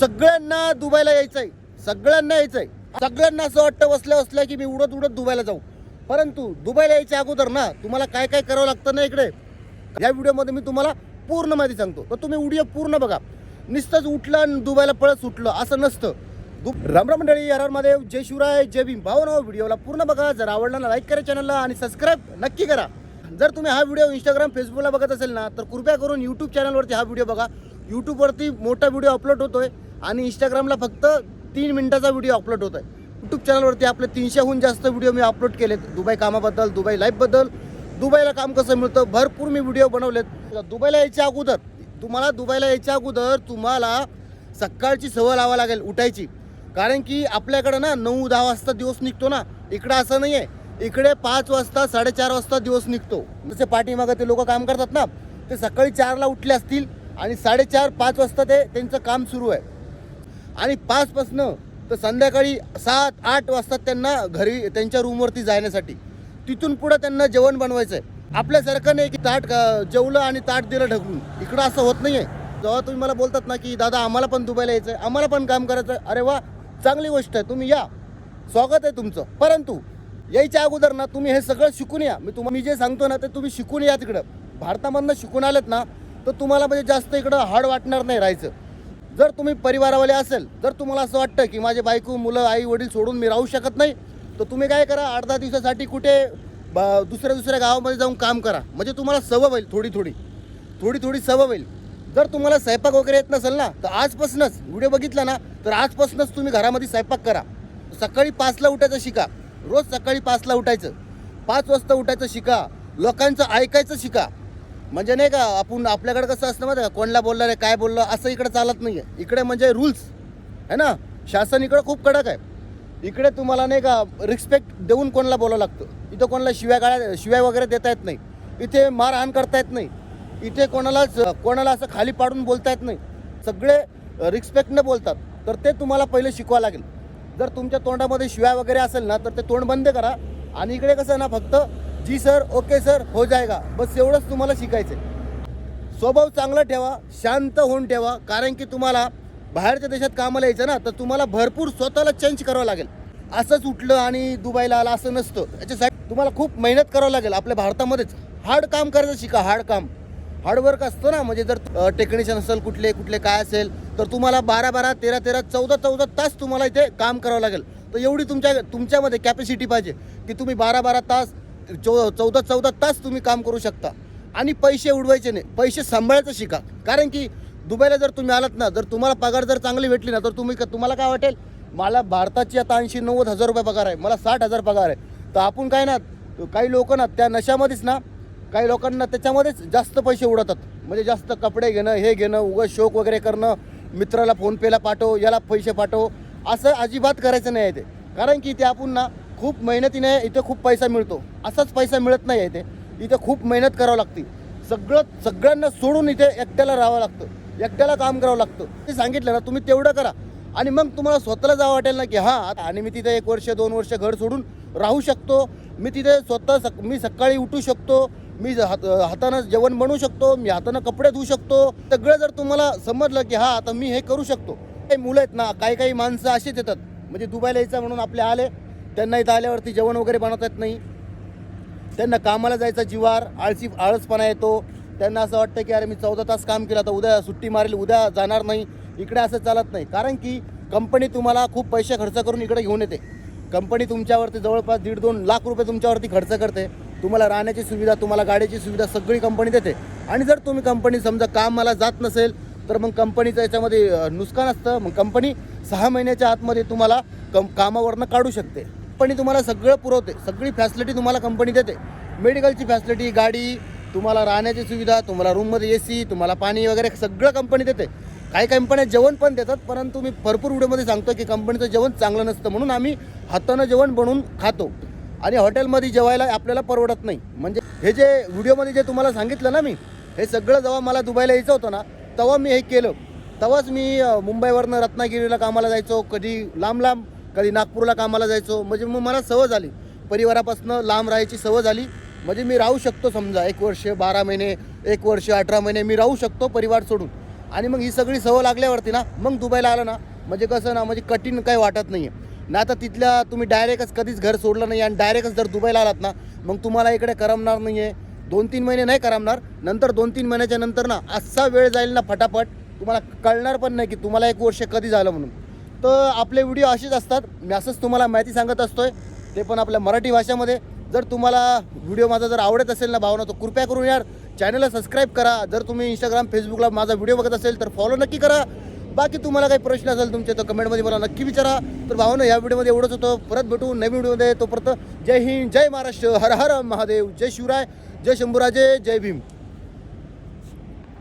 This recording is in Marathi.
सगळ्यांना दुबईला यायचं आहे सगळ्यांना यायचं आहे सगळ्यांना असं वाटतं बसल्या बसल्या की मी उडत उडत दुबईला जाऊ. परंतु दुबईला यायच्या अगोदर ना तुम्हाला काय काय करावं लागतं ना इकडे? या व्हिडिओमध्ये मी तुम्हाला पूर्ण माहिती सांगतो. तर तुम्ही व्हिडिओ पूर्ण बघा. नुसतंच उठलं आणि दुबईला पळत सुटलं असं नसतं. दु रामराम मंडळी यार महादेव जय शिवराय जय भीम. भाऊ व्हिडिओला पूर्ण बघा. जर आवडला ना लाईक करा चॅनलला आणि सबस्क्राईब नक्की करा. जर तुम्ही हा व्हिडिओ इंस्टाग्राम फेसबुकला बघत असेल ना तर कृपया करून यूट्यूब चॅनलवरती हा व्हिडिओ बघा. यूट्यूबवरती मोठा व्हिडिओ अपलोड होतोय. आणि इंस्टाग्रामला फक्त तीन मिनटाचा व्हिडिओ अपलोड होत आहे यूट्यूब चॅनलवरती आपले तीनशेहून जास्त व्हिडिओ मी अपलोड केलेत. दुबई कामाबद्दल दुबई लाईफबद्दल दुबईला काम कसं मिळतं? भरपूर मी व्हिडिओ बनवलेत. दुबईला यायच्या अगोदर तुम्हाला दुबईला यायच्या अगोदर तुम्हाला सकाळची सवय लावा लागेल उठायची. कारण की आपल्याकडं ना नऊ दहा वाजता दिवस निघतो ना. इकडं असं नाही आहे इकडे पाच वाजता साडेचार वाजता दिवस निघतो. जसे पाठीमागं ते लोक काम करतात ना ते सकाळी चारला उठले असतील आणि साडेचार पाच वाजता ते त्यांचं काम सुरू आहे. आणि पाचपासनं तर संध्याकाळी सात आठ वाजता त्यांना घरी त्यांच्या रूमवरती जाण्यासाठी. तिथून पुढं त्यांना जेवण बनवायचं आहे आपल्यासारखं नाही की ताट जेवलं आणि ताट दिलं ढकलून. इकडं असं होत नाही आहे जेव्हा तुम्ही मला बोलतात ना की दादा आम्हाला पण दुबईला यायचं आहे आम्हाला पण काम करायचं आहे अरे वा चांगली गोष्ट आहे. तुम्ही या. स्वागत आहे तुमचं. परंतु यायच्या अगोदर ना तुम्ही हे सगळं शिकून या. मी तुम्हाला मी जे सांगतो ना ते तुम्ही शिकून या तिकडं. भारतामधनं शिकून आलेत ना तर तुम्हाला म्हणजे जास्त इकडं हार्ड वाटणार नाही राहायचं. जर तुम्ही परिवारावाले असेल जर तुम्हाला असं वाटतं की माझे बायको मुलं आई वडील सोडून मी राहू शकत नाही तर तुम्ही काय करा आठ दहा दिवसासाठी कुठे ब- दुसऱ्या दुसऱ्या गावामध्ये जाऊन काम करा. म्हणजे तुम्हाला सवय होईल थोडी थोडी. थोडी थोडी सवय होईल. जर तुम्हाला स्वयंपाक वगैरे येत नसेल ना तर आजपासूनच व्हिडिओ बघितला ना तर आजपासूनच तुम्ही घरामध्ये स्वयंपाक करा. सकाळी पाचला उठायचं शिका. रोज सकाळी पाचला उठायचं. पाच वाजता उठायचं शिका. लोकांचं ऐकायचं शिका. म्हणजे नाही का आपण आपल्याकडे कसं असतं माहिती का कोणला बोललं रे काय बोललं असं इकडे चालत नाही आहे इकडे म्हणजे रूल्स है ना? शासन इकडं खूप कडक आहे. इकडे तुम्हाला नाही का रिस्पेक्ट देऊन कोणाला बोलावं लागतं. इथं कोणाला शिव्या गाळ्या शिव्या वगैरे देता येत नाही. इथे मारहाण करता येत नाही. इथे कोणालाच कोणाला असं खाली पाडून बोलता येत नाही. सगळे रिस्पेक्टनं बोलतात. तर ते तुम्हाला पहिले शिकवा लागेल. जर तुमच्या तोंडामध्ये शिव्या वगैरे असेल ना तर ते तोंड बंद करा. आणि इकडे कसं आहे ना फक्त जी सर ओके सर हो जाएगा बस एवढंच तुम्हाला शिकायचं आहे स्वभाव चांगला ठेवा शांत होऊन ठेवा कारण की तुम्हाला बाहेरच्या देशात कामाला यायचं ना तर तुम्हाला भरपूर स्वतःला चेंज करावं लागेल. असंच उठलं आणि दुबईला आला असं नसतं. याच्यासाठी तुम्हाला खूप मेहनत करावं लागेल आपल्या भारतामध्येच. हार्ड काम करायचं शिका हार्ड काम. हार्डवर्क असतं ना म्हणजे जर टेक्निशियन असेल कुठले कुठले काय असेल तर तुम्हाला बारा बारा तेरा तेरा चौदा चौदा तास तुम्हाला इथे काम करावं लागेल. तर एवढी तुमच्या तुमच्यामध्ये कॅपॅसिटी पाहिजे की तुम्ही बारा बारा तास चौ चौदा चौदा तास तुम्ही काम करू शकता. आणि पैसे उडवायचे नाही. पैसे सांभाळायचं शिका. कारण की दुबईला जर तुम्ही आलात ना जर तुम्हाला पगार जर चांगली भेटली ना तर तुम्ही तुम्हाला काय वाटेल? मला भारताची आता ऐंशी नव्वद हजार रुपये पगार आहे. मला साठ हजार पगार आहे. तर आपण काय ना काही लोक ना त्या नशामध्येच ना काही लोकांना त्याच्यामध्येच जास्त पैसे उडवतात. म्हणजे जास्त कपडे घेणं हे घेणं उगं शोक वगैरे करणं मित्राला फोनपेला पाठव याला पैसे पाठव असं अजिबात करायचं नाही आहे ते. कारण की ते आपण ना खूप मेहनतीने इथे खूप पैसा मिळतो. असाच पैसा मिळत नाही आहे इथे. इथे खूप मेहनत करावं लागते. सगळं सगळ्यांना सोडून इथे एकट्याला राहावं लागतं. एकट्याला काम करावं लागतं. ते सांगितलं ना तुम्ही तेवढं करा. आणि मग तुम्हाला स्वतःला जावं वाटेल ना की हां आता आणि मी तिथे एक वर्ष दोन वर्ष घर सोडून राहू शकतो. मी तिथे स्वतः सक मी सकाळी उठू शकतो. मी हात हातानं जेवण बनवू शकतो. मी हातानं कपडे धुवू शकतो. सगळं जर तुम्हाला समजलं की हां आता मी हे करू शकतो. काही मुलं आहेत ना काही काही माणसं असेच येतात. म्हणजे दुबईला यायचं म्हणून आपले आले. त्यांना इथं आल्यावरती जेवण वगैरे बनवता येत नाही. त्यांना कामाला जायचा जिवार आळशी आळसपणा येतो. त्यांना असं वाटतं की अरे मी चौदा तास काम केलं आता उद्या सुट्टी मारेल उद्या जाणार नाही. इकडे असं चालत नाही. कारण की कंपनी तुम्हाला खूप पैसे खर्च करून इकडे घेऊन येते. कंपनी तुमच्यावरती जवळपास दीड दोन लाख रुपये तुमच्यावरती खर्च करते. तुम्हाला राहण्याची सुविधा तुम्हाला गाडीची सुविधा सगळी कंपनी देते. आणि जर तुम्ही कंपनी समजा कामाला जात नसेल तर मग कंपनीचं याच्यामध्ये नुकसान असतं. मग कंपनी सहा महिन्याच्या आतमध्ये तुम्हाला कम कामावरनं काढू शकते. कंपनी तुम्हाला सगळं पुरवते. सगळी फॅसिलिटी तुम्हाला कंपनी देते. मेडिकलची फॅसिलिटी गाडी तुम्हाला राहण्याची सुविधा तुम्हाला रूममध्ये ए सी तुम्हाला पाणी वगैरे सगळं कंपनी देते. काही कंपन्या जेवण पण देतात परंतु मी भरपूर व्हिडिओमध्ये सांगतो की कंपनीचं जेवण चांगलं नसतं म्हणून आम्ही हातानं जेवण बनवून खातो. आणि हॉटेलमध्ये जेवायला आपल्याला परवडत नाही. म्हणजे हे जे व्हिडिओमध्ये जे तुम्हाला सांगितलं ना मी हे सगळं जेव्हा मला दुबईला यायचं होतं ना तेव्हा मी हे केलं. तेव्हाच मी मुंबईवरनं रत्नागिरीला कामाला जायचो. कधी लांब लांब कधी नागपूरला कामाला जायचो. म्हणजे मग मला सवय झाली. परिवारापासून लांब राहायची सवय झाली. म्हणजे मी राहू शकतो समजा एक वर्ष बारा महिने एक वर्ष अठरा महिने मी राहू शकतो परिवार सोडून. आणि मग ही सगळी सवय लागल्यावरती ना मग दुबईला आलं ना म्हणजे कसं ना म्हणजे कठीण काही वाटत नाही आहे ना आता तिथल्या तुम्ही डायरेक्टच कधीच घर सोडलं नाही आणि डायरेक्टच जर दुबईला आलात ना मग तुम्हाला इकडे करमणार नाही आहे दोन तीन महिने नाही करमणार. नंतर दोन तीन महिन्याच्या नंतर ना असा वेळ जाईल ना फटाफट. तुम्हाला कळणार पण नाही की तुम्हाला एक वर्ष कधी झालं म्हणून. तर आपले व्हिडिओ असेच असतात. मी असंच तुम्हाला माहिती सांगत असतोय. ते पण आपल्या मराठी भाषेमध्ये. जर तुम्हाला व्हिडिओ माझा जर आवडत असेल ना भावना तर कृपया करून यार चॅनलला सबस्क्राईब करा. जर तुम्ही इंस्टाग्राम फेसबुकला माझा व्हिडिओ बघत असेल तर फॉलो नक्की करा. बाकी तुम्हाला काही प्रश्न असेल तुमचे तर कमेंटमध्ये मला नक्की विचारा. तर भावना या व्हिडिओमध्ये एवढंच होतं. परत भेटू नवीन व्हिडिओमध्ये तोपर्यंत जय हिंद जय महाराष्ट्र. हर हर महादेव. जय शिवराय जय शंभूराजे जय भीम.